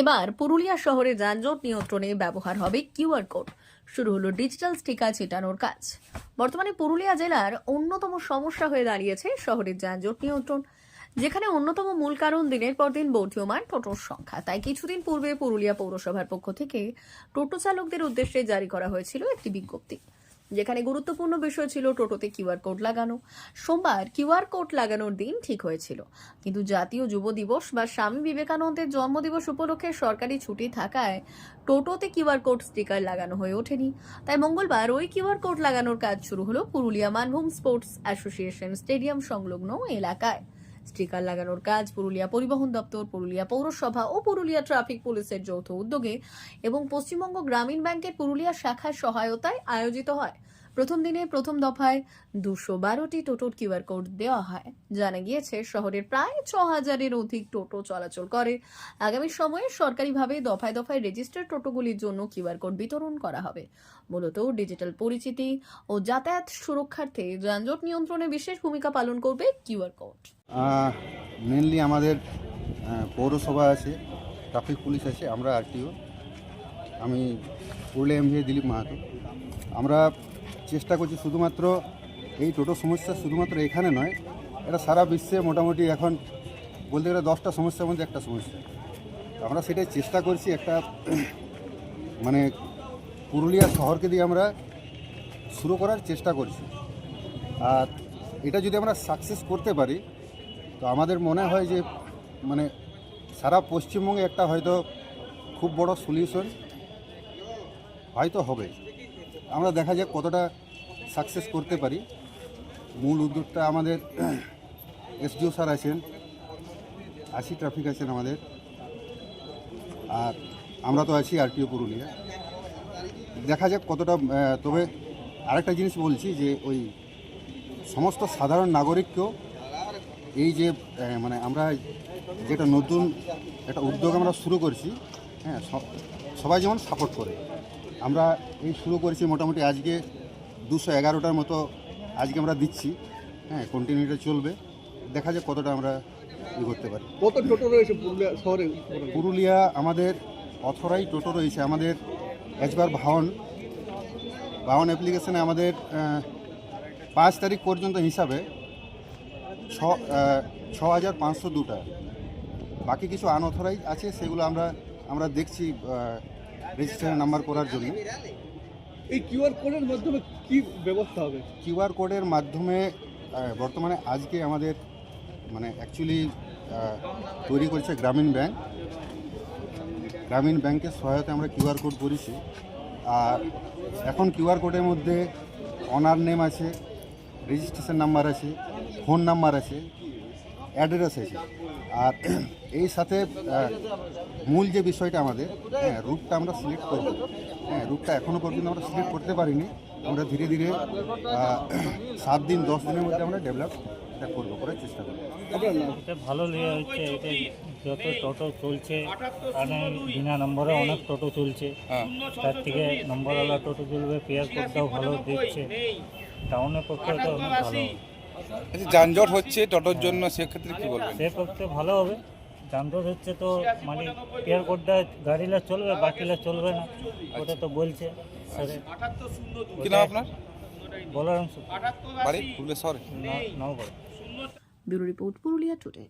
এবার পুরুলিয়া শহরে যানজট নিয়ন্ত্রণে ব্যবহার হবে কিউআর কোড। শুরু হলো ডিজিটাল স্টিকার ছেটানোর কাজ। বর্তমানে পুরুলিয়া জেলার অন্যতম সমস্যা হয়ে দাঁড়িয়েছে শহরের যানজট নিয়ন্ত্রণ। যেখানে অন্যতম মূল কারণ দিনের পর দিন বর্ধমান টোটোর সংখ্যা। তাই কিছুদিন পূর্বে পুরুলিয়া পৌরসভার পক্ষ থেকে টোটো চালকদের উদ্দেশ্যে জারি করা হয়েছিল একটি বিজ্ঞপ্তি। যেখানে গুরুত্বপূর্ণ বিষয় ছিল টোটোতে কিউআর কোড লাগানো। সোমবার কিউআর কোড লাগানোর দিন ঠিক হয়েছিল। কিন্তু জাতীয় যুব দিবস বা স্বামী বিবেকানন্দের জন্মদিবস উপলক্ষে সরকারি ছুটি থাকায় টোটোতে কিউআর কোড স্টিকার লাগানো হয়ে ওঠেনি। তাই মঙ্গলবার ওই কিউআর কোড লাগানোর কাজ শুরু হলো Purulia Manbhum sports association stadium সংলগ্ন এলাকায়। স্টিকার লাগানোর কাজ পুরুলিয়া পরিবহন দপ্তর, পুরুলিয়া পৌরসভা ও পুরুলিয়া ট্রাফিক পুলিশের যৌথ উদ্যোগে এবং পশ্চিমবঙ্গ গ্রামীণ ব্যাংকের পুরুলিয়া শাখার সহায়তায় আয়োজিত হয়। প্রথম দিনে প্রথম দফায় দুশো বারোটি টোটোর কিউআর কোড দেওয়া হয়। জানা গিয়েছে, শহরের প্রায় ছ হাজারের অধিক টোটো চলাচল করে। আগামী সময়ে সরকারিভাবে দফায় দফায় রেজিস্টার টোটোগুলির জন্য কিউআর কোড বিতরণ করা হবে। মূলত ডিজিটাল পরিচিতি ও যাতায়াত সুরক্ষার্থে যানজট নিয়ন্ত্রণে বিশেষ ভূমিকা পালন করবে কিউআর কোড। মেনলি আমাদের পৌরসভা আছে ট্রাফিক পুলিশ আছে, আমরা আরটিও আমি পুরুলিয়া এমভিএ দিলীপ মাহাতো। আমরা চেষ্টা করছি শুধুমাত্র এই টোটো সমস্যা শুধুমাত্র এখানে নয়, এটা সারা বিশ্বে মোটামুটি এখন বলতে গেলে দশটা সমস্যার মধ্যে একটা সমস্যা। আমরা সেটাই চেষ্টা করছি একটা মানে পুরুলিয়া শহরকে দিয়ে আমরা শুরু করার চেষ্টা করছি। আর এটা যদি আমরা সাকসেস করতে পারি, তো আমাদের মনে হয় যে মানে সারা পশ্চিমবঙ্গে একটা হয়তো খুব বড় সলিউশন হয়তো হবে আমরা দেখা যাক কতটা সাকসেস করতে পারি। মূল উদ্যোগটা আমাদের এসডিও স্যার আছেন, আশি ট্রাফিক আছেন আমাদের। আর আমরা তো আছি আরটিও পুরুলিয়া। দেখা যাক কতটা তবে আরেকটা জিনিস বলছি যে ওই সমস্ত সাধারণ নাগরিককেও এই যে মানে আমরা যেটা নতুন একটা উদ্যোগ আমরা শুরু করছি হ্যাঁ সব- সবাই যেমন সাপোর্ট করে। আমরা এই শুরু করেছি মোটামুটি আজকে দুশো এগারোটার মতো আজকে আমরা দিচ্ছি। হ্যাঁ কন্টিনিউটা চলবে। দেখা যাক কতটা আমরা ই করতে পারি। কত টোটো রয়েছে পুরুলিয়া শহরে? পুরুলিয়া আমাদের অথরাই টোটো রয়েছে। আমাদের একবার ভাওন ভাওন অ্যাপ্লিকেশনে আমাদের পাঁচ তারিখ পর্যন্ত হিসাবে ছ ছ হাজার পাঁচশো দুটা। বাকি কিছু আনঅথরাইজ আছে সেগুলো আমরা আমরা দেখছি রেজিস্ট্রেশন নাম্বার করার জন্য। এই কিউআর কোডের মাধ্যমে কি ব্যবস্থা হবে? কিউআর কোডের মাধ্যমে বর্তমানে আজকে আমাদের মানে অ্যাকচুয়ালি তৈরি করেছে গ্রামীণ ব্যাংক। গ্রামীণ ব্যাংকের সহায়তায় আমরা কিউআর কোড করেছি। আর এখন কিউআর কোডের মধ্যে অনার নেম আছে, রেজিস্ট্রেশন নাম্বার আছে, ফোন নাম্বার আছে, অ্যাড্রেস আছে। আর এই সাথে মূল যে বিষয়টা আমাদের হ্যাঁ রুটটা আমরা সিলেক্ট করব। হ্যাঁ রুটটা এখনও পর্যন্ত আমরা সিলেক্ট করতে পারিনি। আমরা ধীরে ধীরে সাত দিন দশ দিনের মধ্যে আমরা ডেভেলপ করব করার চেষ্টা করব। এটা ভালো লেগে হচ্ছে এটা যত টোটো চলছে কারণ বিনা নম্বরে অনেক টোটো চলছে। তার থেকে নম্বরওয়ালা টোটো চলবে পেয়ার কোডটাও ভালো দিচ্ছে টাউনের পক্ষে তো অনেক ভালো। আচ্ছা, যানজট হচ্ছে টোটোর জন্য সেক্ষেত্রে কি বলবেন? সে পক্ষে ভালো হবে। যানজট হচ্ছে তো মানে এয়ারপোর্টটা গাড়িটা গাড়িলা চলবে বাকিলা চলবে না। ওটা তো বলছে স্যারে। কি নাম আপনার? বলরাম বাড়ি? পুরুলিয়া শহরে নাও বলো ব্যুরো রিপোর্ট পুরুলিয়া টুডে।